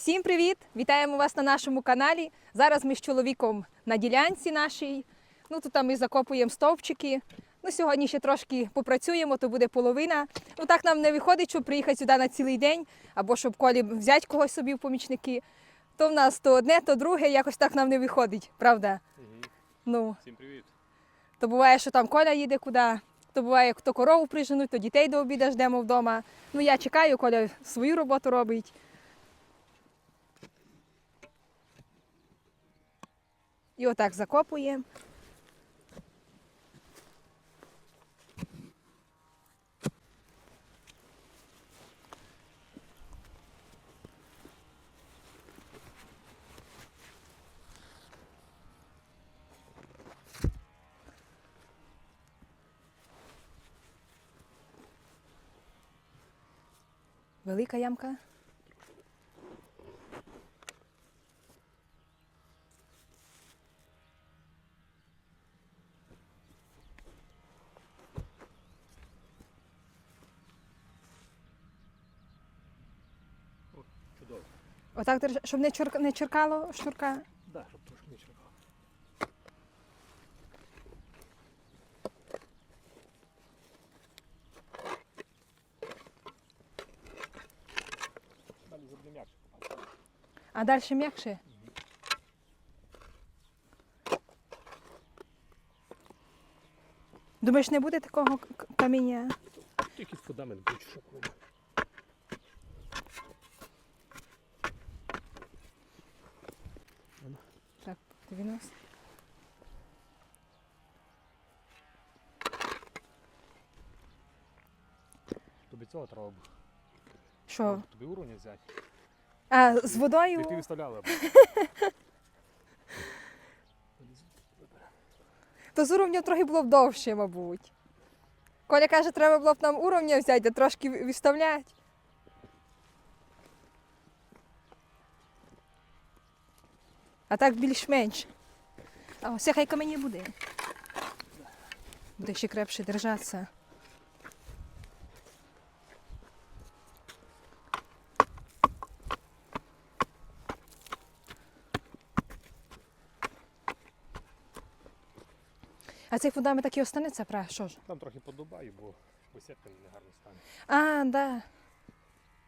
Всім привіт! Вітаємо вас на нашому каналі. Зараз ми з чоловіком на ділянці нашій. Ну тут ми закопуємо стовпчики. Ну, сьогодні ще трошки попрацюємо, то буде половина. Ну так нам не виходить, щоб приїхати сюди на цілий день, або щоб колі взяти когось собі в помічники. То в нас то одне, то друге, якось так нам не виходить, правда? Ну, Всім привіт. то буває, що там Коля їде куди, то буває, хто корову приженуть, то дітей до обіду ждемо вдома. Ну я чекаю, Коля свою роботу робить. І отак закопуємо. Велика ямка. Отак держа, щоб не, чурка, не черкало шнурка. Да, щоб трошки не черкав. Далі зроблю м'якше. А далі м'якше. Думаєш, не буде такого к- каміння? Тільки фундамент бачу, що коли. 90. Тобі цього треба. Що? Тобі уровня взяти. А, з Ти, ти водою? виставляла. То з уровнем трохи було б довше, мабуть. Коля каже, треба було б нам уровня взяти, а трошки відставляти. А так більш-менш. А ось хай камені буде. Буде ще крепше держатися. А цей фундамент так і останеться, пра, що ж? Там трохи подобаю, бо бесідка не гарно стане. А, да.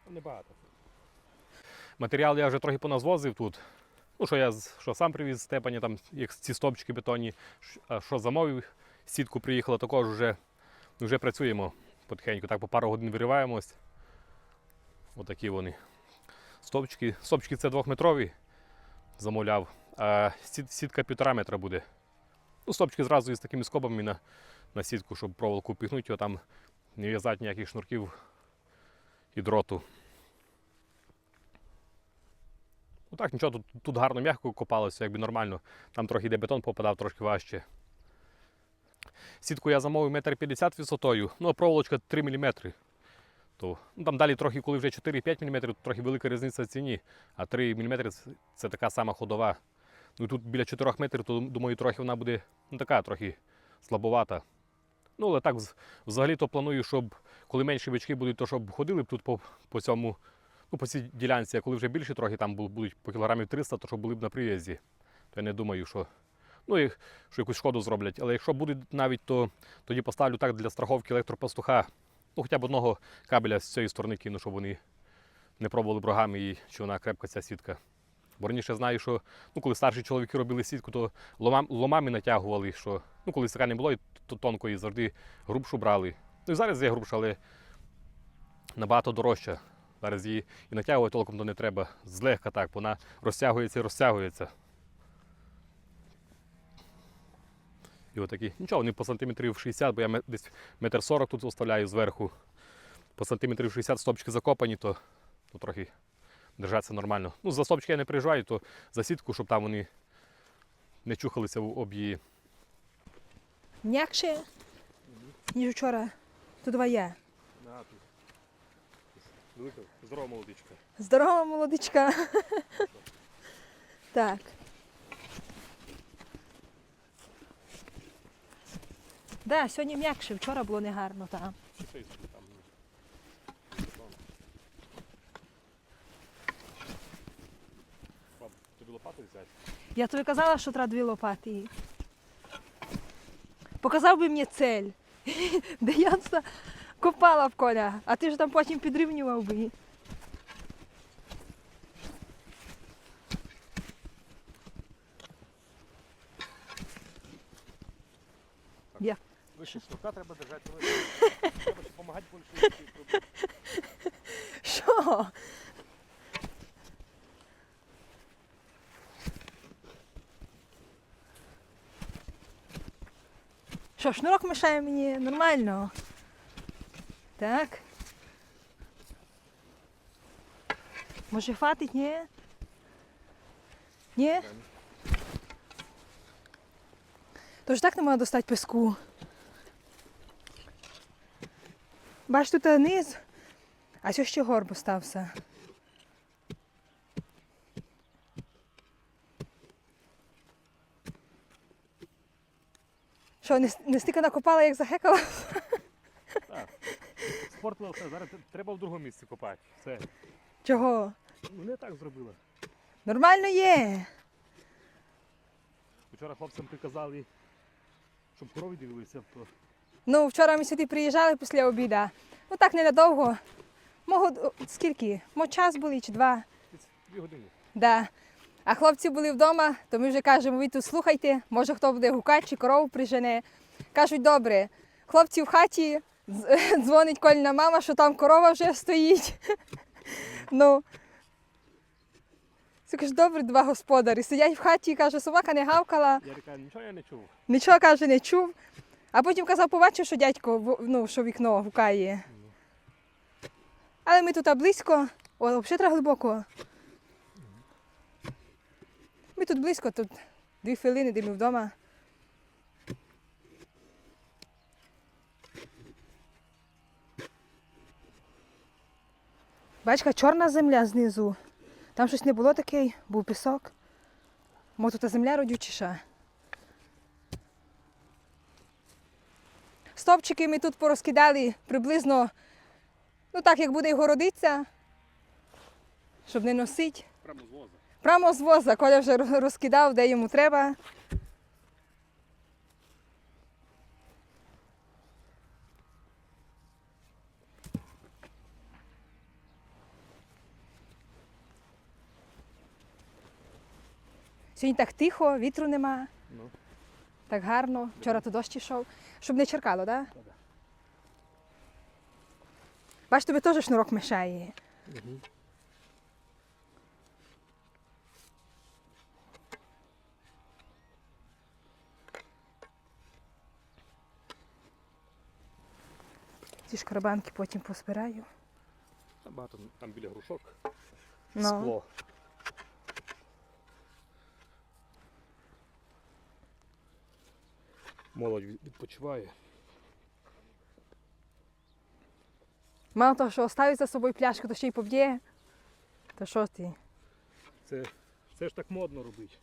Небагато. Матеріал я вже трохи поназвозив тут. Ну, що я що сам привіз з Степані, там, як ці стопчики бетонні, що замовив, сітку приїхала, також вже, вже працюємо потихеньку. Так по пару годин вириваємось. Отакі вони. Стопчики, стопчики це двохметрові замовляв, а сітка півтора метра буде. Ну, стопчики зразу із такими скобами на, на сітку, щоб проволоку піхнути, його там не в'язати ніяких шнурків і дроту. Ну так, нічого, тут, тут гарно м'яко копалося, якби нормально. Там трохи де бетон попадав, трошки важче. Сітку я замовив 1,50 м висотою, ну а проволочка 3 мм. То, ну, там далі трохи, коли вже 4-5 мм, то трохи велика різниця в ціні, а 3 мм це, така сама ходова. Ну тут біля 4 метрів, то думаю, трохи вона буде ну, така трохи слабовата. Ну, але так, взагалі то планую, щоб коли менші бички будуть, то щоб ходили б тут по, по цьому, ну, по цій ділянці, коли вже більше трохи там будуть по кілограмів 300, то щоб були б на прив'язі. То я не думаю, що, ну, і, що якусь шкоду зроблять. Але якщо будуть навіть, то тоді поставлю так для страховки електропастуха, ну, хоча б одного кабеля з цієї сторони кину, щоб вони не пробували брогами і чи вона крепка ця сітка. Бо раніше знаю, що ну, коли старші чоловіки робили сітку, то ломам, ломами натягували, що ну, коли стека не було, то тонкої завжди грубшу брали. Ну і зараз є грубша, але набагато дорожча. Зараз її і натягувати толком то не треба. Злегка так, вона розтягується і розтягується. І отакі. Нічого, вони по сантиметрів 60, бо я десь метр 40 тут оставляю зверху. По сантиметрів 60 стопчики закопані, то, то трохи держаться нормально. Ну, за стопчики я не приїжджаю, то за сітку, щоб там вони не чухалися в- об її. М'якше, ніж вчора. Тут я. Здорова молодичка. Здорова молодичка. так. Да, сьогодні м'якше, вчора було негарно із- там. лопату взяти. Я тобі казала, що треба дві лопати. Показав би мені цель, де я копала в коля, а ти ж там потім підрівнював би. Я. Вище штука треба держати. Треба ще допомагати більше. Що? Що, шнурок мешає мені нормально. Так. Може хватить, ні? Ні? Тож так не можна достати піску. Бач, тут низ, а що ще горб остався. Що, не, стільки накопала, як захекала? Спортила все, зараз треба в другому місці копати. Все. Чого? Ну не так зробила. Нормально є. Вчора хлопцям приказали, щоб корови дивилися, то Ну, вчора ми сюди приїжджали після обіду. Ну так ненадовго. Мого скільки? Мо час були чи два. дві години. Да. А хлопці були вдома, то ми вже кажемо, ви тут слухайте, може хто буде гукати чи корову прижене. Кажуть, добре, хлопці в хаті, дзвонить Кольна мама, що там корова вже стоїть. ну. Це каже, добре, два господарі. Сидять в хаті, каже, собака не гавкала, Я кажу, нічого я не чув. нічого каже, не чув. А потім казав, побачив, що дядько ну, що вікно гукає. Але ми тут близько, о, взагалі треба глибоко. Ми тут близько, тут дві хвилини, де ми вдома. Бачка, чорна земля знизу. Там щось не було таке, був пісок. Мо тут земля родючіша. Стопчики ми тут порозкидали приблизно, ну так, як буде й городиться, щоб не носити. Прямо з воза. Прямо з воза, Коля вже розкидав, де йому треба. Сьогодні так тихо, вітру нема, Ну. так гарно. Вчора то дощ йшов. Щоб не черкало, так? Да? Бач, тобі теж шнурок мешає. Угу. Ці шкарабанки потім позбираю. Там багато там біля грушок. Ну. Скло. Молодь відпочиває. Мало того, що оставить за собою пляшку, то ще й поб'є. То що ти? Це, це ж так модно робити.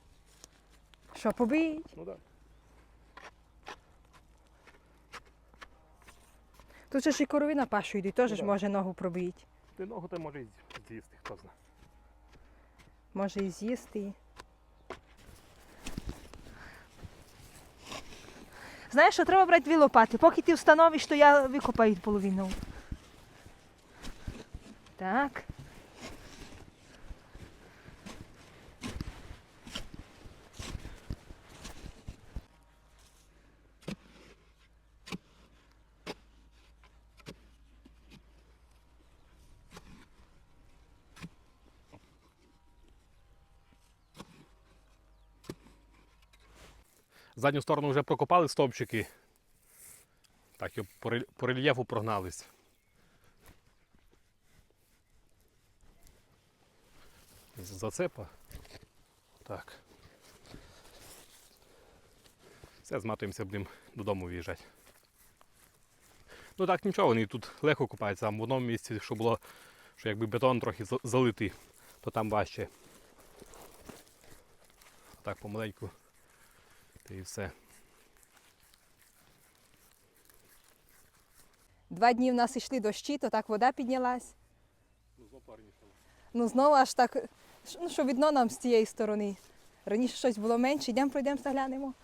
Що побий? Ну так. Тут же ж і корови на пашу йдуть, теж Ну ж да. може ногу пробити. Ти ногу ти може з'їсти, хто знає. Може і з'їсти. Знаєш, що треба брати дві лопати. Поки ти встановиш, то я викопаю половину. Так. Задню сторону вже прокопали стовпчики. Так, і по рельєфу прогнались. Зацепа. Так. Все, зматуємося, будемо додому виїжджати. Ну так нічого, вони тут легко купаються, а в одному місці, що було, що якби бетон трохи залитий, то там важче. Так, помаленьку. Та і все. Два дні в нас йшли дощі, то так вода піднялась. Ну, Ну знову аж так, ну що видно нам з цієї сторони. Раніше щось було менше, йдемо пройдемо, заглянемо.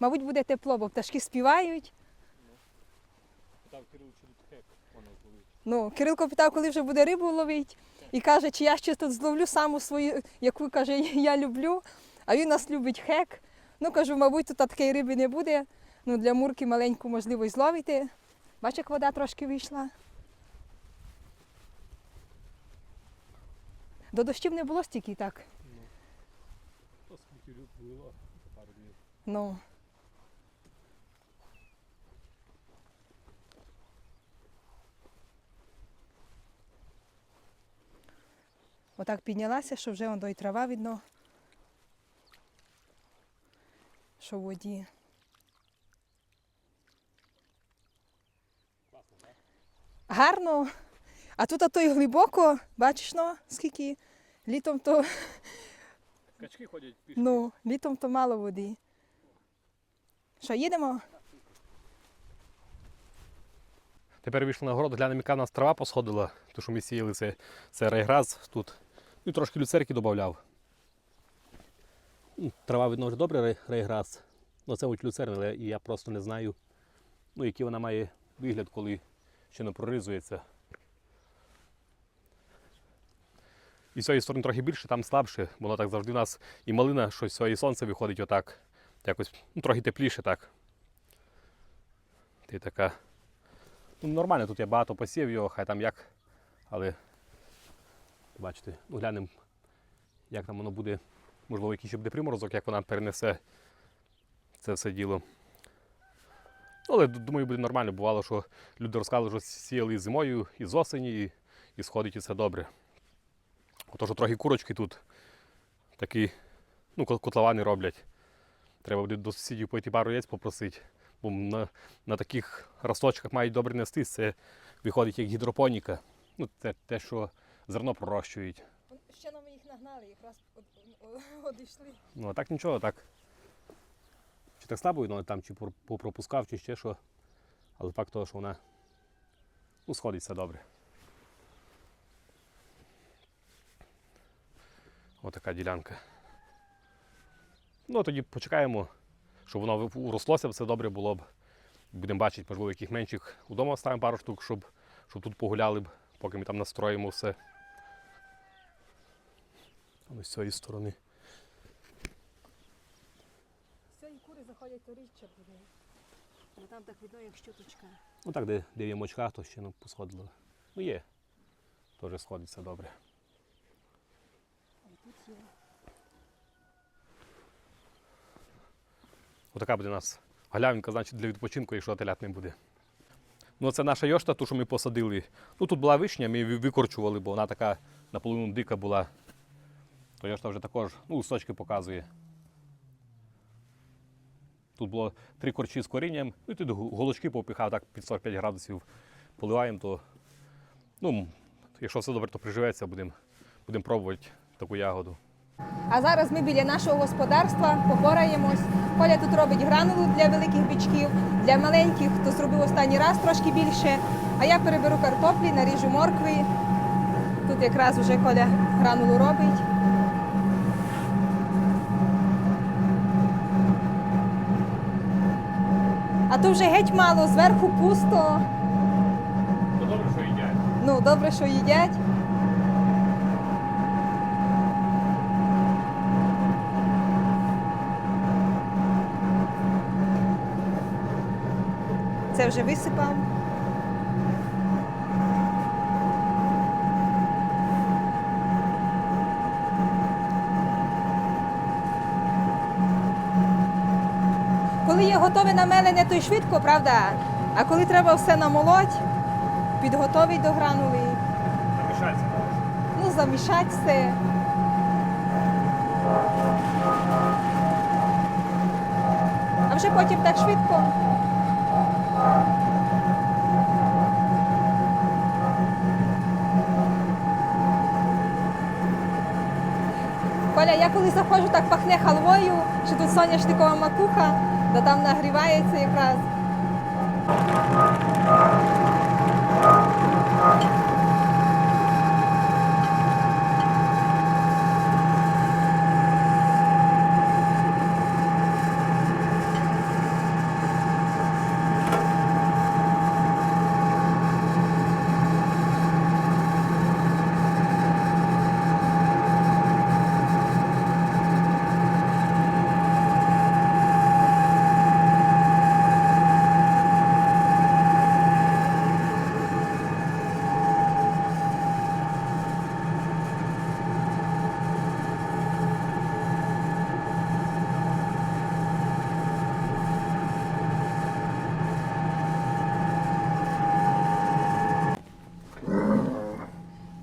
Мабуть, буде тепло, бо пташки співають. Там Кирил чи хек, воно зловить. Ну, Кирилко питав, коли вже буде рибу ловити. І каже, чи я ще тут зловлю саму свою, яку каже, я люблю. А він нас любить хек. Ну, кажу, мабуть, тут такої риби не буде. Ну, для мурки маленьку можливо й зловити. Бачиш, як вода трошки вийшла. До дощів не було стільки так. То скільки було пару днів. Ну. Отак піднялася, що вже воно і трава видно. Що в воді. Гарно. А тут а то й глибоко, бачиш, ну, скільки літом то, Качки ходять пішки. ну, літом то мало води. Що, їдемо? Тепер вийшли на город, глянемо, яка в нас трава посходила, тому що ми сіяли це, це райграз тут. Ну і трошки люцерки додав. Трава, видно, вже добре райграз. Ну це от люцерна, але я просто не знаю, ну, який вона має вигляд, коли ще не проризується. І з цієї сторони трохи більше, там слабше, воно так завжди у нас і малина, щось з сонце виходить отак. Якось ну, трохи тепліше так. Ти така. Ну, нормально, тут я багато посів його, хай там як. Але бачите, ну глянемо, як там воно буде. Можливо, який ще буде приморозок, як вона перенесе це все діло. Але думаю, буде нормально. Бувало, що люди розказували, що сіяли і зимою, і з осені, і, і сходить і все добре. Ото, що трохи курочки тут такі, ну, кот- котловани роблять. Треба буде до сусідів пойти пару яєць попросити. Бо на, на таких росточках мають добре нестись. Це виходить як гідропоніка. Ну, це те, що зерно пророщують. Ще їх нагнали, якраз одійшли. Ну, а так нічого, так. Чи так слабо видно там, чи попропускав, чи ще що. Але факт того, що вона ну, сходить все добре. Отака ділянка. Ну, тоді почекаємо, щоб воно урослося, все добре було б. Будемо бачити, можливо, яких менших вдома ставимо пару штук, щоб, щоб тут погуляли б, поки ми там настроїмо все. Ось з цієї сторони. Сьогодні кури заходять, то рідше буде. Бо там так видно, як щуточка. Ну так, де, де є мочка, то ще не посходило. Ну є. Теж сходиться добре. А тут є. Отака буде у нас галявинка, значить, для відпочинку, якщо телят не буде. Ну, це наша йошта, ту, що ми посадили. Ну, тут була вишня, ми її викорчували, бо вона така наполовину дика була. Йошта вже також ну, листочки показує. Тут було три корчі з корінням, ну і тут голочки попіхав так під 45 градусів. Поливаємо, то ну, якщо все добре, то приживеться, будемо будем пробувати таку ягоду. А зараз ми біля нашого господарства попораємось. Коля тут робить гранулу для великих бичків, для маленьких, хто зробив останній раз трошки більше. А я переберу картоплі, наріжу моркви. Тут якраз уже Коля гранулу робить. А то вже геть мало, зверху пусто. Ну добре, що їдять. Ну, добре, що їдять. Це вже висипав. Готове намелене, то й швидко, правда? А коли треба все намолоть, підготовить до гранули, Намішається. ну, замішати все. А вже потім так швидко. Коля, я коли заходжу, так пахне халвою, що тут соняшникова макуха, то там нагрівається якраз.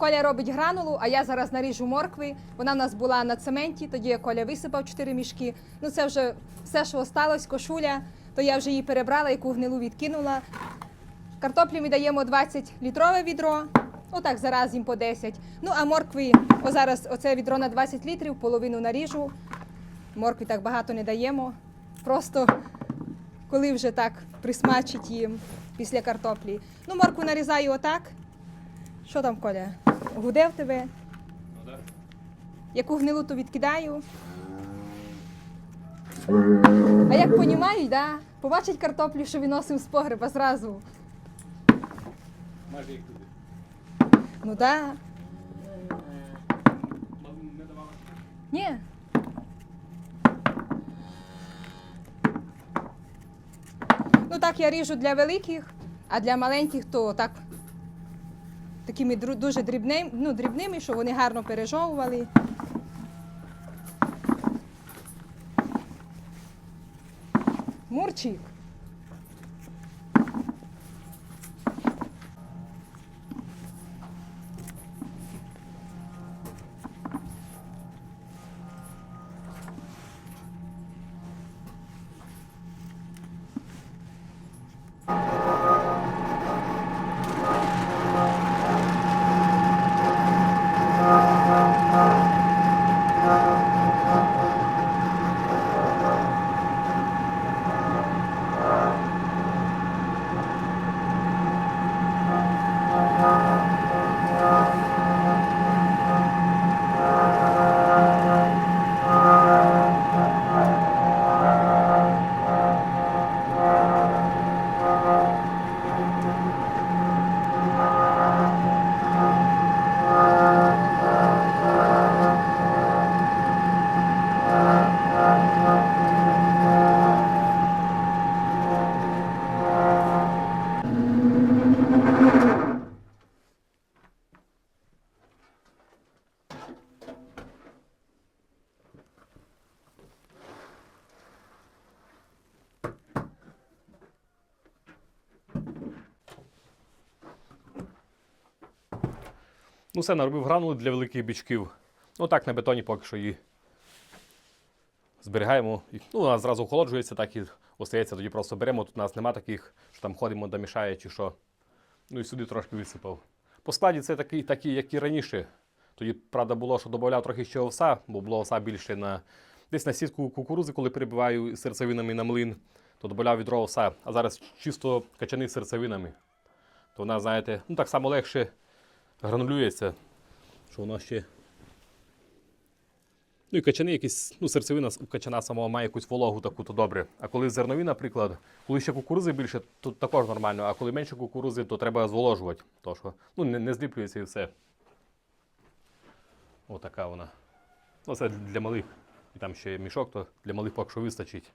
Коля робить гранулу, а я зараз наріжу моркви. Вона в нас була на цементі, тоді я Коля висипав 4 мішки. Ну це вже все, що осталось, кошуля, то я вже її перебрала, яку гнилу відкинула. Картоплі ми даємо 20 літрове відро. Отак зараз їм по 10. Ну а моркви, о зараз оце відро на 20 літрів, половину наріжу. Моркви так багато не даємо. Просто коли вже так присмачить їм після картоплі. Ну, моркву нарізаю отак. Що там, Коля? Гуде в тебе? Яку гнилу, то відкидаю. А як понімають, да? побачить картоплю, що виносимо з погреба зразу. Майже їх туди. Ну да. Не давала. Ні. Ну так я ріжу для великих, а для маленьких то так такими дуже дрібними, ну, дрібними, щоб вони гарно пережовували. Мурчик. Ну, все, наробив гранули для великих бічків. Ну так, на бетоні поки що її зберігаємо. Ну, вона зразу охолоджується, так і остається. Тоді просто беремо. Тут у нас нема таких, що там ходимо, домішає чи що. Ну і сюди трошки висипав. По складі це такий, такий, як і раніше. Тоді, правда, було, що додавав трохи ще овса, бо було овса більше на десь на сітку кукурузи, коли перебиваю серцевинами на млин, то додавав відро овса. А зараз чисто качани з серцевинами. То вона, знаєте, ну так само легше гранулюється, що воно ще. Ну і качани якісь, ну, серцевина качана самого має якусь вологу таку, то добре. А коли зернові, наприклад, коли ще кукурузи більше, то також нормально, а коли менше кукурузи, то треба зволожувати. То що, ну, не, не зліплюється і все. Отака вона. Ну, це для малих. І там ще мішок, то для малих поки що вистачить.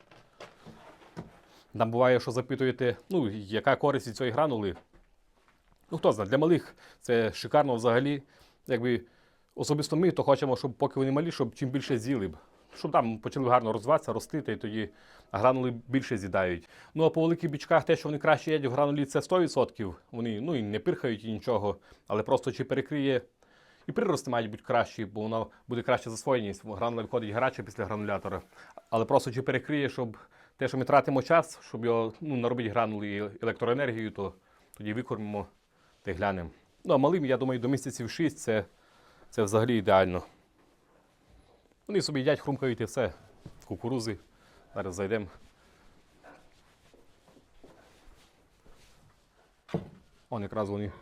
Там буває, що запитуєте, ну, яка користь від цієї гранули. Ну, хто знає, для малих це шикарно взагалі. Якби особисто ми, то хочемо, щоб поки вони малі, щоб чим більше з'їли б. Щоб там почали гарно розвиватися, ростити, і тоді гранули більше з'їдають. Ну а по великих бічках те, що вони краще їдять в гранулі, це 100%. Вони ну, і не пирхають і нічого, але просто чи перекриє. І прирости мають бути кращі, бо воно буде краще засвоєність. Гранула виходить гаряче після гранулятора. Але просто чи перекриє, щоб те, що ми тратимо час, щоб його ну, наробити гранули і електроенергію, то тоді викормимо й глянемо. Ну, а малим, я думаю, до місяців 6 це, це взагалі ідеально. Вони собі їдять, хрумкають і все. Кукурузи. Зараз зайдемо. Он якраз вони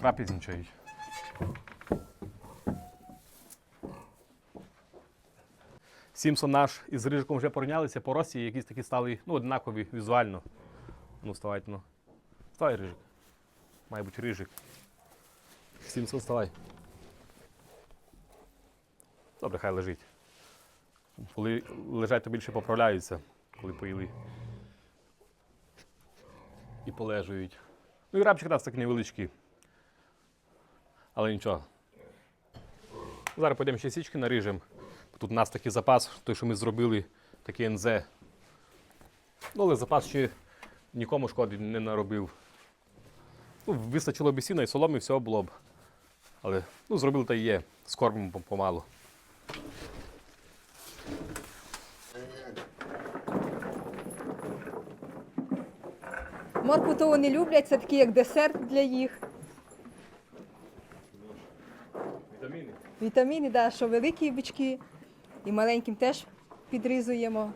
трапезничають. Сімсон наш із Рижиком вже порівнялися по рості, якісь такі стали ну, однакові візуально. Ну, вставайте, ну. Вставай, Рижик. Має бути Рижик. Сімсон, вставай. Добре, хай лежить. Коли лежать, то більше поправляються, коли поїли. І полежують. Ну і рабчик у нас такий невеличкий. Але нічого. Зараз підемо ще січки наріжемо. Тут у нас такий запас, той, що ми зробили, такий НЗ. Ну, але запас ще нікому шкоди не наробив. Ну, вистачило б і сіна, і соломи, всього було б. Але ну, зробили та і є. Скормимо помалу. Моркву то вони люблять, це такий як десерт для їх. Вітаміни. Вітаміни, да, що великі бички, і маленьким теж підрізуємо.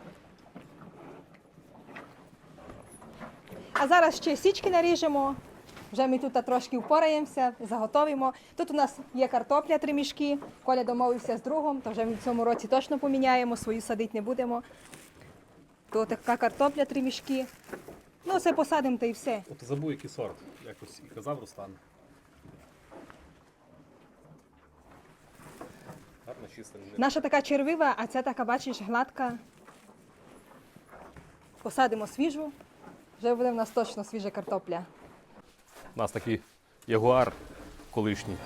А зараз ще січки наріжемо. Вже ми тут трошки впораємося, заготовимо. Тут у нас є картопля, три мішки. Коля домовився з другом, то вже ми в цьому році точно поміняємо, свою садити не будемо. То така картопля, три мішки. Ну, це посадимо та й все. От забув, який сорт. Якось і казав Руслан. Гарно чисто. Наша така червива, а ця така, бачиш, гладка. Посадимо свіжу. Вже буде в нас точно свіжа картопля. Нас такий ягуар колишній.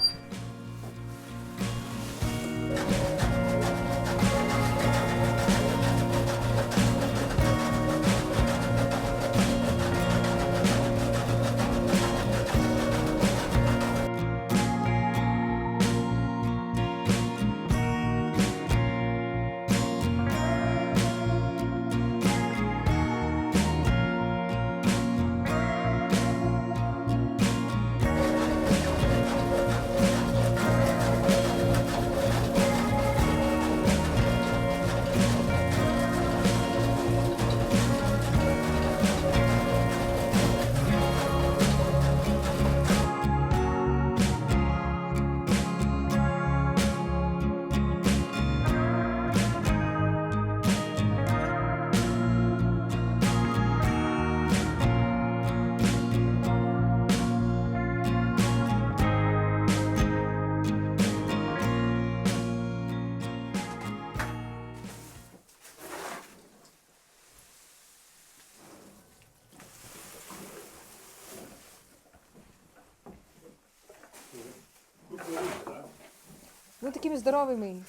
Ну такими здоровими.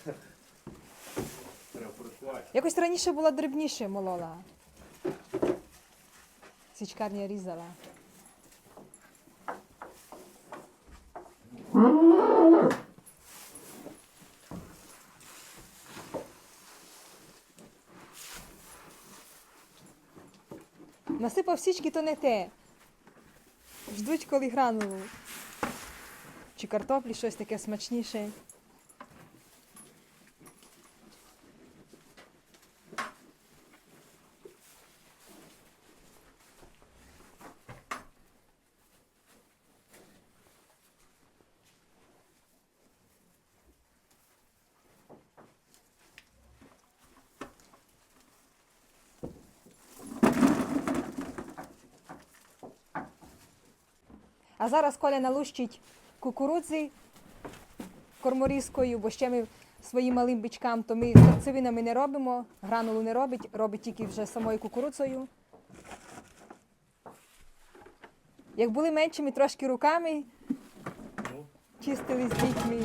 Треба порахувати. Якось раніше була дрібніше молола. Січкарня різала. Насипав січки, то не те. Ждуть, коли гранулу. Чи картоплі щось таке смачніше. А зараз Коля налущить кукурудзи корморізкою, бо ще ми своїм малим бичкам, то ми серцевинами не робимо, гранулу не робить, робить тільки вже самою кукурудзою. Як були меншими трошки руками, чистили з дітьми.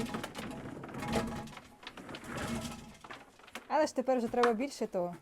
Але ж тепер вже треба більше того.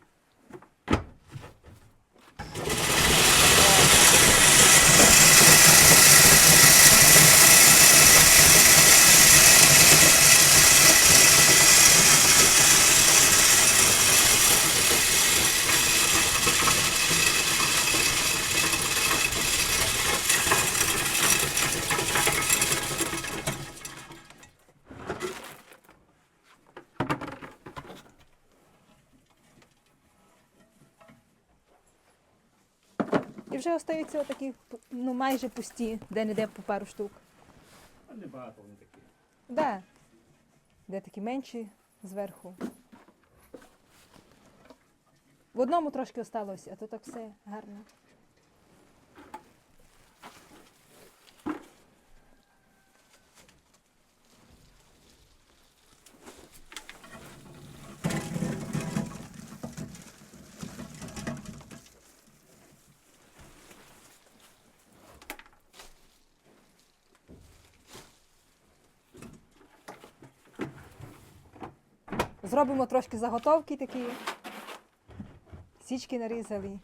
Вже остаються отакі ну, майже пусті, де-не-де по пару штук. А не багато вони такі. Да. Де такі менші зверху. В одному трошки осталось, а то так все гарно. Зробимо трошки заготовки такі. Січки нарізали.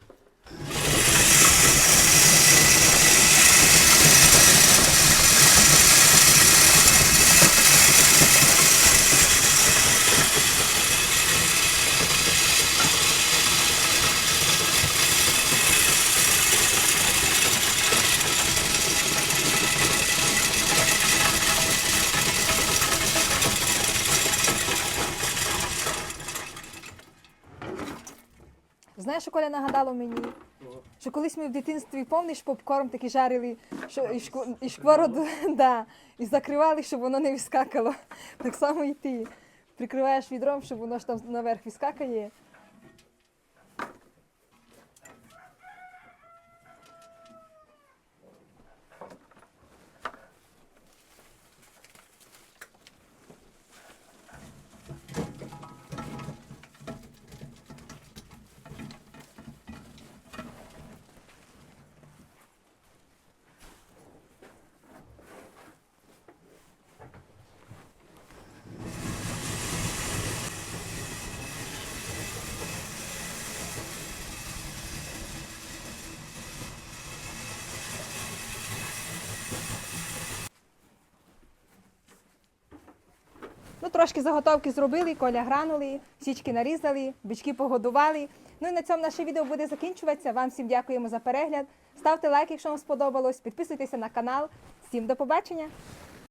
Знаєш, що Коля нагадало мені? Що колись ми в дитинстві, помниш, попкорн такий жарили, що і, шку, і шквороду, да, і закривали, щоб воно не вискакало. Так само і ти. Прикриваєш відром, щоб воно ж там наверх вискакає. Трошки заготовки зробили, коля гранули, січки нарізали, бички погодували. Ну і на цьому наше відео буде закінчуватися. Вам всім дякуємо за перегляд. Ставте лайк, якщо вам сподобалось, підписуйтеся на канал. Всім до побачення!